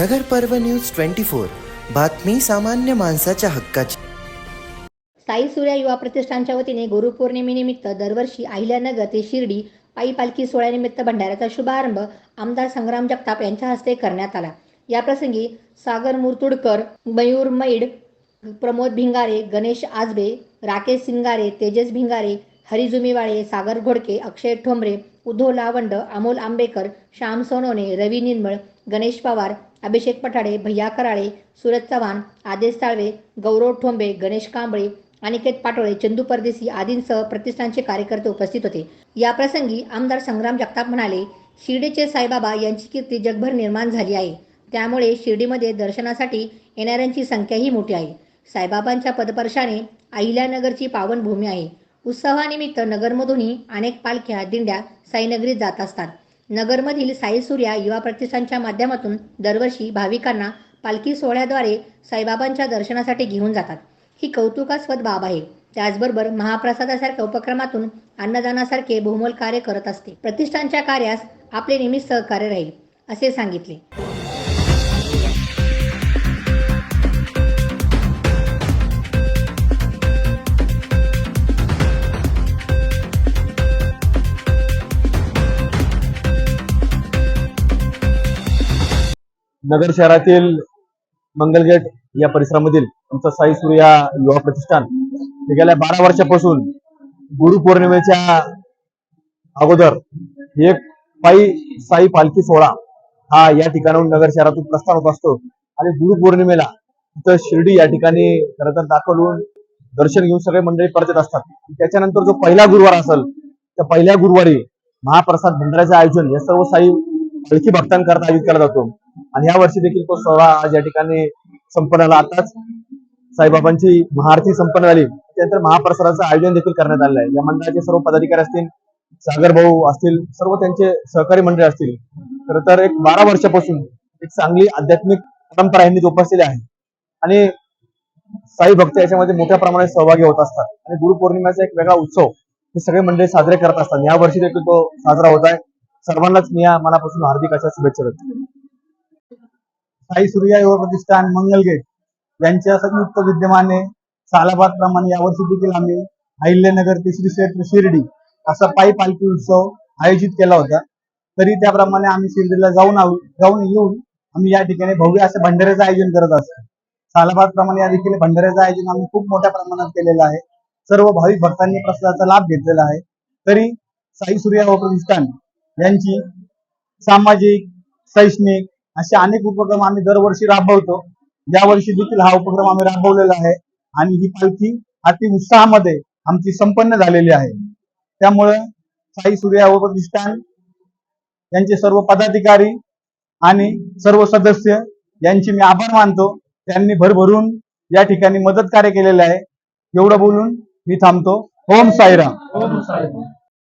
नगर पर्व news twenty four. बातमी सामान्य माणसाच्या हक्काची. साई सूर्या युवा प्रतिष्ठानच्या वतीने गुरुपौर्णिमेनिमित्त दरवर्षी अहिल्यानगर ते शिर्डी पायी पालखी सोहळ्यानिमित्त भंडाऱ्याचा शुभारंभ आमदार संग्राम जगताप यांच्या हस्ते करण्यात आला. याप्रसंगी सागर मुरतुडकर मयूर मैड प्रमोद भिंगारे गणेश आजबे राकेश सिंगारे तेजस भिंगारे हरी जुमीवाळे सागर घोडके अक्षय ठोंबरे उद्धव लावंड अमोल आंबेकर श्याम सोनवणे रवी निर्मळ गणेश पवार अभिषेक पठाडे भैया कराळे सुरज चव्हाण आदेश साळवे गौरव ठोंबे गणेश कांबळे अनिकेत पाटोळे चंदू परदेसी आदींसह प्रतिष्ठानचे कार्यकर्ते उपस्थित होते. याप्रसंगी आमदार संग्राम जगताप म्हणाले शिर्डीचे साईबाबा यांची कीर्ती जगभर निर्माण झाली आहे. त्यामुळे शिर्डीमध्ये दर्शनासाठी येणाऱ्यांची संख्याही मोठी आहे. साईबाबांच्या पदपर्शाने अहिल्यानगरची पावनभूमी आहे. उत्सवानिमित्त नगरमधूनही अनेक पालख्या दिंड्या साईनगरीत जात असतात. नगरमधील साई सूर्या युवा प्रतिष्ठानच्या माध्यमातून दरवर्षी भाविकांना पालखी सोहळ्याद्वारे साईबाबांच्या दर्शनासाठी घेऊन जातात. ही कौतुकास्पद बाब आहे. त्याचबरोबर महाप्रसादासारख्या उपक्रमातून अन्नदानासारखे बहुमोल कार्य करत असते. प्रतिष्ठानच्या कार्यास आपले नेहमीच सहकार्य राहील असे सांगितले. नगर शहरातील मंगलगेट या परिसरामधील आमचा साई सूर्या युवा प्रतिष्ठान हे गेल्या बारा वर्षापासून गुरुपौर्णिमेच्या अगोदर एक पायी साई पालखी सोहळा हा या ठिकाणाहून नगर शहरातून प्रस्थान होत असतो. आणि गुरुपौर्णिमेला तिथं शिर्डी या ठिकाणी खरं तर दाखवून दर्शन घेऊन सगळे मंडळी परत येत असतात. त्याच्यानंतर जो पहिला गुरुवार असेल त्या पहिल्या गुरुवारी महाप्रसाद भंडाराचे आयोजन या सर्व साई पालखी भक्तांकरता आयोजित केला जातो. आणि या वर्षी देखील तो सोहळा आज या ठिकाणी संपन्न झाला. आताच साईबाबांची महाआरती संपन्न झाली. त्यानंतर महाप्रसादाचं आयोजन देखील करण्यात आलं आहे. या मंडळाचे सर्व पदाधिकारी असतील सागर भाऊ असतील सर्व त्यांचे सहकारी मंडळ असतील. खर तर एक बारा वर्षापासून एक चांगली आध्यात्मिक परंपरा यांनी जोपासलेली आहे. आणि साई भक्त याच्यामध्ये मोठ्या प्रमाणात सहभागी होत असतात. आणि गुरुपौर्णिमेचा एक वेगळा उत्सव हे सगळे मंडळी साजरे करत असतात. या वर्षी देखील तो साजरा होत आहे. सर्वांनाच मी या मनापासून हार्दिक अशा शुभेच्छा देतो. साई सूर्या युवा प्रतिष्ठान मंगलगेट यांच्या संयुक्त विद्यमाने सालाबाद प्रमाणे यावर्षी देखील आम्ही अहिल्यानगर ते श्री क्षेत्र शिर्डी असा पायी पालखी उत्सव आयोजित केला होता. तरी त्याप्रमाणे आम्ही शिर्डीला जाऊन जाऊन येऊन आम्ही या ठिकाणी भव्य असं भंडाऱ्याचं आयोजन करत असतो. सालाबाद प्रमाणे या देखील भंडाऱ्याचं आयोजन आम्ही खूप मोठ्या प्रमाणात केलेलं आहे. सर्व भाविक भक्तांनी प्रसादाचा लाभ घेतलेला आहे. तरी साई सूर्या व प्रतिष्ठान यांची सामाजिक शैक्षणिक असे अनेक उपक्रम आम्ही दरवर्षी राबवतो. यावर्षी देखील हा उपक्रम आम्ही राबवलेला आहे. आणि ही पालखी अति उत्साहामध्ये आमची संपन्न झालेली आहे. त्यामुळे साई सूर्या व प्रतिष्ठान यांचे सर्व पदाधिकारी आणि सर्व सदस्य यांचे मी आभार मानतो. त्यांनी भरभरून या ठिकाणी मदत कार्य केलेलं आहे. एवढं बोलून मी थांबतो. ओम साईराम. ओम साईराम.